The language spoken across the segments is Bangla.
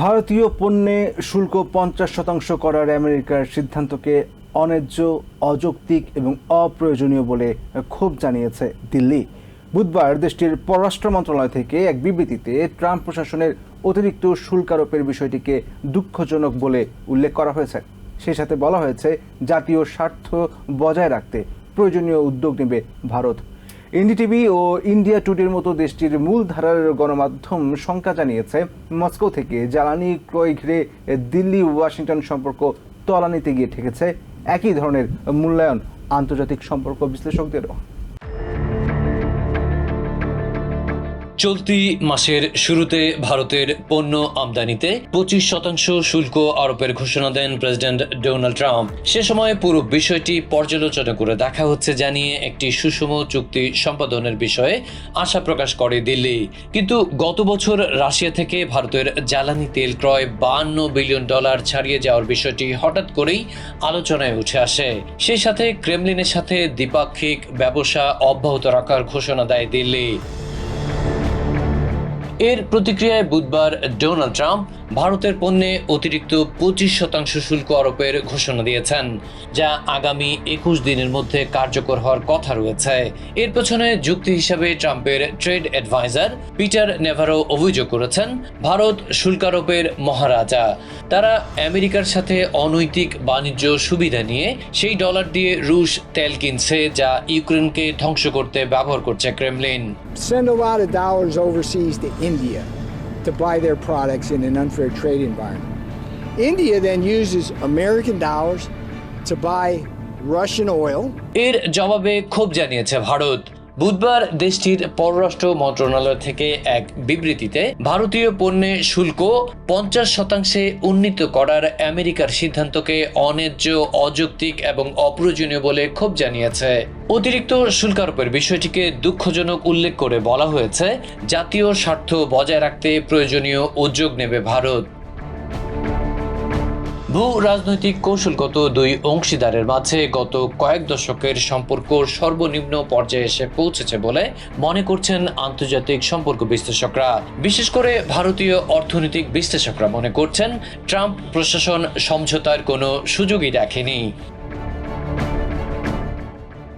ভারতীয় পণ্যে শুল্ক পঞ্চাশ শতাংশ করার আমেরিকার সিদ্ধান্তকে অন্যায্য, অযৌক্তিক এবং অপ্রয়োজনীয় বলে ক্ষোভ জানিয়েছে দিল্লি। বুধবার দেশটির পররাষ্ট্র মন্ত্রণালয় থেকে এক বিবৃতিতে ট্রাম্প প্রশাসনের অতিরিক্ত শুল্ক আরোপের বিষয়টিকে দুঃখজনক বলে উল্লেখ করা হয়েছে। সেই সাথে বলা হয়েছে, জাতীয় স্বার্থ বজায় রাখতে প্রয়োজনীয় উদ্যোগ নেবে ভারত। এনডিটিভি ও ইন্ডিয়া টুডের মতো দেশটির মূল ধারার গণমাধ্যম শঙ্কা জানিয়েছে, মস্কো থেকে জ্বালানি ক্রয় ঘিরে দিল্লি, ওয়াশিংটন সম্পর্ক তলানিতে গিয়ে ঠেকেছে। একই ধরনের মূল্যায়ন আন্তর্জাতিক সম্পর্ক বিশ্লেষকদেরও। চলতি মাসের শুরুতে ভারতের পণ্য আমদানিতে পঁচিশ শতাংশ শুল্ক আরোপের ঘোষণা দেন প্রেসিডেন্ট ডোনাল্ড ট্রাম্প। সে সময় পুরো বিষয়টি পর্যালোচনা করে দেখা হচ্ছে, জানিয়ে একটি সুষম চুক্তি সম্পাদনের বিষয়ে আশা প্রকাশ করে দিল্লি। কিন্তু গত বছর রাশিয়া থেকে ভারতের জ্বালানি তেল ক্রয় বান্ন বিলিয়ন ডলার ছাড়িয়ে যাওয়ার বিষয়টি হঠাৎ করেই আলোচনায় উঠে আসে। সেই সাথে ক্রেমলিনের সাথে দ্বিপাক্ষিক ব্যবসা অব্যাহত রাখার ঘোষণা দেয় দিল্লি। এর প্রতিক্রিয়ায় বুধবার ডোনাল্ড ট্রাম্প ভারতের পণ্যে অতিরিক্ত পঁচিশ শতাংশ শুল্ক আরোপের ঘোষণা দিয়েছেন, যা আগামী একুশ দিনের মধ্যে কার্যকর হওয়ার কথা রয়েছে। এর পেছনে যুক্তি হিসাবে ট্রাম্পের ট্রেড অ্যাডভাইজার পিটার নেভারো অভিযোগ করেছেন, ভারত শুল্ক আরোপের মহারাজা। তারা আমেরিকার সাথে অনৈতিক বাণিজ্য সুবিধা নিয়ে সেই ডলার দিয়ে রুশ তেল কিনছে, যা ইউক্রেনকে ধ্বংস করতে ব্যবহার করছে Kremlin. Send a lot of dollars overseas to India. to buy their products in an unfair trade environment. India then uses American dollars to buy Russian oil. এর জবাবে ক্ষোভ জানিয়েছে ভারত বুধবার দেশটির পররাষ্ট্র মন্ত্রণালয় থেকে এক বিবৃতিতে ভারতীয় পণ্যে শুল্ক পঞ্চাশ শতাংশে উন্নীত করার আমেরিকার সিদ্ধান্তকে অন্যায্য, অযৌক্তিক এবং অপ্রয়োজনীয় বলে ক্ষোভ জানিয়েছে। অতিরিক্ত শুল্কারোপের বিষয়টিকে দুঃখজনক উল্লেখ করে বলা হয়েছে, জাতীয় স্বার্থ বজায় রাখতে প্রয়োজনীয় উদ্যোগ নেবে ভারত। ভূ রাজনৈতিক কৌশলগত দুই অংশীদারের মাঝে গত কয়েক দশকের সম্পর্ক সর্বনিম্ন পর্যায়ে এসে পৌঁছেছে বলে মনে করছেন আন্তর্জাতিক সম্পর্ক বিশ্লেষকরা। বিশেষ করে ভারতীয় অর্থনৈতিক বিশ্লেষকরা মনে করছেন ট্রাম্প প্রশাসন সমঝোতার কোনো সুযোগই রাখেনি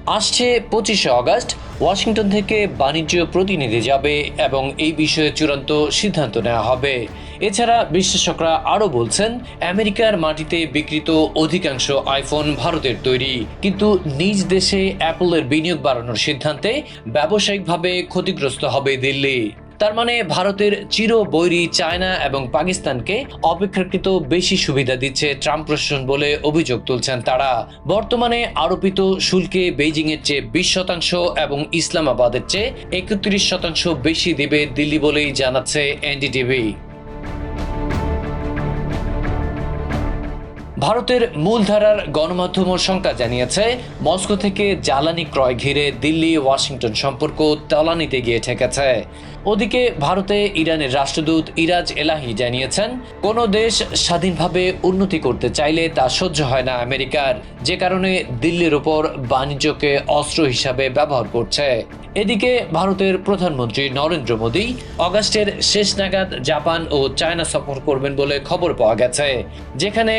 আসছে পঁচিশে আগস্ট ওয়াশিংটন থেকে বাণিজ্য প্রতিনিধি যাবে এবং এই বিষয়ে চূড়ান্ত সিদ্ধান্ত নেওয়া হবে। এছাড়া বিশ্লেষকরা আরও বলছেন, আমেরিকার মাটিতে বিকৃত অধিকাংশ আইফোন ভারতের তৈরি। কিন্তু নিজ দেশে অ্যাপলের বিনিয়োগ বাড়ানোর সিদ্ধান্তে ব্যবসায়িকভাবে ক্ষতিগ্রস্ত হবে দিল্লি। তার মানে ভারতের চির বৈরী চায়না এবং পাকিস্তানকে অপেক্ষাকৃত বেশি সুবিধা দিচ্ছে ট্রাম্প প্রশাসন বলে অভিযোগ তুলছেন তারা। বর্তমানে আরোপিত শুল্কে বেইজিংয়ের চেয়ে বিশ শতাংশ এবং ইসলামাবাদের চেয়ে একত্রিশ শতাংশ বেশি দিবে দিল্লি বলেই জানাচ্ছে এনডিটিভি। ভারতের মূলধারার গণমাধ্যম শঙ্কা জানিয়েছে, মস্কো থেকে জ্বালানি ক্রয় ঘিরে দিল্লি, ওয়াশিংটন সম্পর্ক তলানিতে গিয়ে ঠেকেছে। ওদিকে ভারতে ইরানের রাষ্ট্রদূত ইরাজ এলাহি জানিয়েছেন, কোন দেশ স্বাধীনভাবে উন্নতি করতে চাইলে তা সহ্য হয় না আমেরিকার। যে কারণে দিল্লির ওপর বাণিজ্যকে অস্ত্র হিসাবে ব্যবহার করছে। এদিকে ভারতের প্রধানমন্ত্রী নরেন্দ্র মোদী অগাস্টের শেষ নাগাদ জাপান ও চায়না সফর করবেন বলে খবর পাওয়া গেছে, যেখানে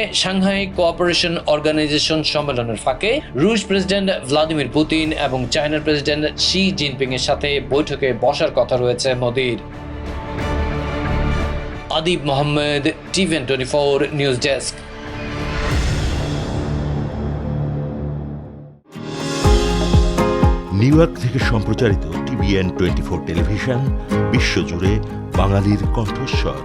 সাংহাই কোঅপারেশন অর্গানাইজেশন সম্মেলনের ফাঁকে রুশ প্রেসিডেন্ট ভ্লাদিমির পুতিন এবং চায়নার প্রেসিডেন্ট শি জিনপিং এর সাথে বৈঠকে বসার কথা রয়েছে মোদির। Adib Mohammad টিভেন twenty four news desk New York থেকে সম্প্রচারিত টিভিএন টোয়েন্টি ফোর টেলিভিশন, বিশ্বজুড়ে বাঙালির কণ্ঠস্বর।